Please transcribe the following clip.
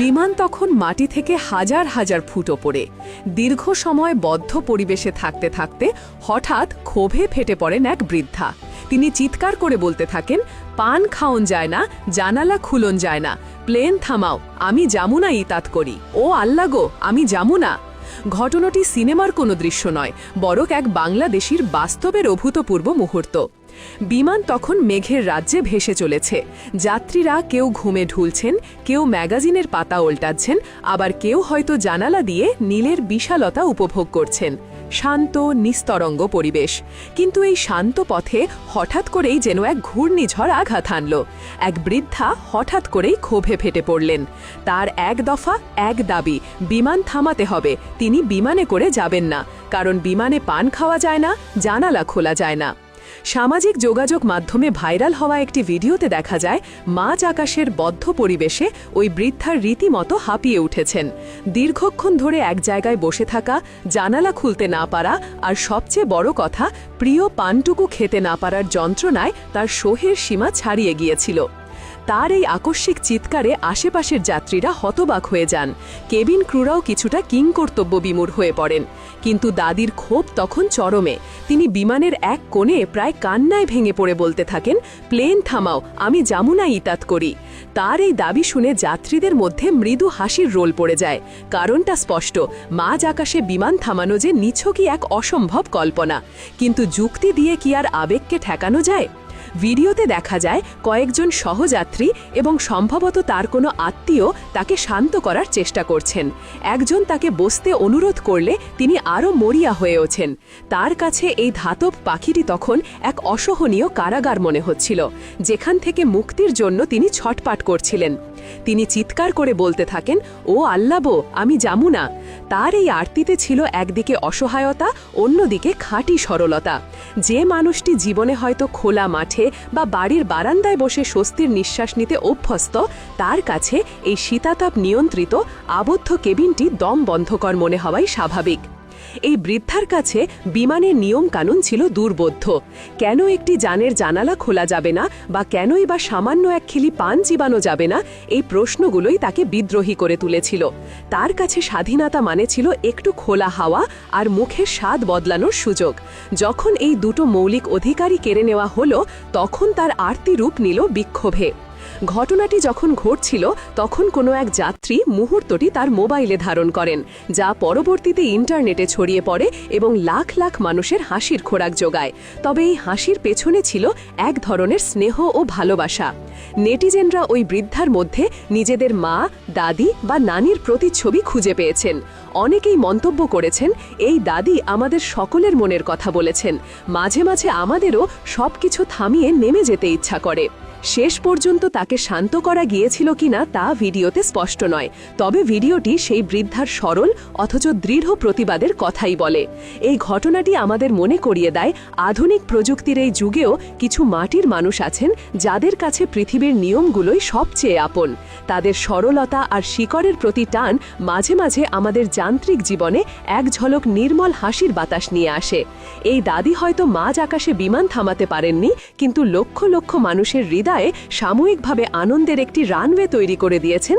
বিমান তখন মাটি থেকে হাজার হাজার ফুট ওপরে। দীর্ঘ সময় বদ্ধ পরিবেশে থাকতে থাকতে হঠাৎ ক্ষোভে ফেটে পড়েন এক বৃদ্ধা। তিনি চিৎকার করে বলতে থাকেন, পান খাওন যায় না, জানালা খুলন যায় না, প্লেন থামাও, আমি যামু না ইতাত করি। ও আল্লাহ গো, আমি যামু না ঘটনাটি সিনেমার কোনো দৃশ্য নয়, বরং এক বাংলাদেশির বাস্তবের অভূতপূর্ব মুহূর্ত। বিমান তখন মেঘের রাজ্যে ভেসে চলেছে। যাত্রীরা কেউ ঘুমে ঢুলছেন, কেউ ম্যাগাজিনের পাতা ওল্টাচ্ছেন, আবার কেউ হয়তো জানালা দিয়ে নীলের বিশালতা উপভোগ করছেন। শান্ত, নিস্তরঙ্গ পরিবেশ। কিন্তু এই শান্ত পথে হঠাৎ করেই যেন এক ঘূর্ণিঝড় আঘাত আনল এক বৃদ্ধা হঠাৎ করেই ক্ষোভে ফেটে পড়লেন। তার এক দফা, এক দাবি, বিমান থামাতে হবে। তিনি বিমানে করে যাবেন না। কারণ বিমানে পান খাওয়া যায় না, জানালা খোলা যায় না। সামাজিক যোগাযোগ মাধ্যমে ভাইরাল হওয়া একটি ভিডিওতে দেখা যায় মাঝ আকাশের বদ্ধ পরিবেশে ওই বৃদ্ধার রীতিমতো হাঁপিয়ে উঠেছেন। দীর্ঘক্ষণ ধরে এক জায়গায় বসে থাকা, জানালা খুলতে না পারা আর সবচেয়ে বড় কথা, প্রিয় পানটুকু খেতে না পারার যন্ত্রণায় তার সোহের সীমা ছাড়িয়ে গিয়েছিল। তার এই আকস্মিক চিৎকারে আশেপাশের যাত্রীরা হতবাক হয়ে যান। কেবিন ক্রুরাও কিছুটা কিংকর্তব্য বিমূর হয়ে পড়েন। কিন্তু দাদির ক্ষোভ তখন চরমে। তিনি বিমানের এক কোণে প্রায় কান্নায় ভেঙে পড়ে বলতে থাকেন, প্লেন থামাও, আমি জামুনা ইতাত করি। তার এই দাবি শুনে যাত্রীদের মধ্যে মৃদু হাসির রোল পড়ে যায়। কারণটা স্পষ্ট, মাঝ আকাশে বিমান থামানো যে নিছকই এক অসম্ভব কল্পনা। কিন্তু যুক্তি দিয়ে কি আর আবেগকে ঠেকানো যায়? ভিডিওতে দেখা যায় কয়েকজন সহযাত্রী এবং সম্ভবত তার কোনো আত্মীয় তাকে শান্ত করার চেষ্টা করছেন। একজন তাকে বসতে অনুরোধ করলে তিনি আরও মরিয়া হয়ে ওঠেন। তার কাছে এই ধাতব পাখিটি তখন এক অসহনীয় কারাগার মনে হচ্ছিল, যেখান থেকে মুক্তির জন্য তিনি ছটপাট করছিলেন। তিনি চিৎকার করে বলতে থাকেন, ও আল্লাবো আমি যামু না। তার এই আরতিতে ছিল একদিকে অসহায়তা, অন্যদিকে খাঁটি সরলতা। যে মানুষটি জীবনে হয়তো খোলা মাঠে বা বাড়ির বারান্দায় বসে স্বস্তির নিঃশ্বাস নিতে অভ্যস্ত, তার কাছে এই শীতাতাপ নিয়ন্ত্রিত, আবদ্ধ কেবিনটি দম বন্ধকর মনে হওয়াই স্বাভাবিক। এই বৃদ্ধার কাছে বিমানের নিয়ম কানুন ছিল দুর্বোধ্য। কেন একটি যানের জানালা খোলা যাবে না বা কেনই বা সামান্য এক খিলি পান চিবানো যাবে না, এই প্রশ্নগুলোই তাকে বিদ্রোহী করে তুলেছিল। তার কাছে স্বাধীনতা মানে ছিল একটু খোলা হাওয়া আর মুখের স্বাদ বদলানোর সুযোগ। যখন এই দুটো মৌলিক অধিকারই কেড়ে নেওয়া হলো, তখন তার আরতি রূপ নিল বিক্ষোভে। ঘটনাটি যখন ঘটছিল, তখন কোনো এক যাত্রী মুহূর্তটি তার মোবাইলে ধারণ করেন, যা পরবর্তীতে ইন্টারনেটে ছড়িয়ে পড়ে এবং লাখ লাখ মানুষের হাসির খোরাক যোগায়। তবে এই হাসির পেছনে ছিল এক ধরনের স্নেহ ও ভালোবাসা। নেটিজেনরা ওই বৃদ্ধার মধ্যে নিজেদের মা, দাদি বা নানির প্রতিচ্ছবি খুঁজে পেয়েছেন। অনেকেই মন্তব্য করেছেন, এই দাদি আমাদের সকলের মনের কথা বলেছেন। মাঝে মাঝে আমাদেরও সবকিছু থামিয়ে নেমে যেতে ইচ্ছা করে। শেষ পর্যন্ত তাকে শান্ত করা গিয়েছিল কিনা তা ভিডিওতে স্পষ্ট নয়। তবে ভিডিওটি সেই বৃদ্ধার সরল অথচ দৃঢ় প্রতিবাদের কথাই বলে। এই ঘটনাটি আমাদের মনে করিয়ে দেয়, আধুনিক প্রযুক্তির এই যুগেও কিছু মাটির মানুষ আছেন যাদের কাছে পৃথিবীর নিয়মগুলোই সবচেয়ে আপন। তাদের সরলতা আর শিকড়ের প্রতি টান মাঝে মাঝে আমাদের যান্ত্রিক জীবনে এক ঝলক নির্মল হাসির বাতাস নিয়ে আসে। এই দাদি হয়তো মাঝ আকাশে বিমান থামাতে পারেননি, কিন্তু লক্ষ লক্ষ মানুষের হৃদয়ে সাময়িকভাবে আনন্দের একটি রানওয়ে তৈরি করে দিয়েছেন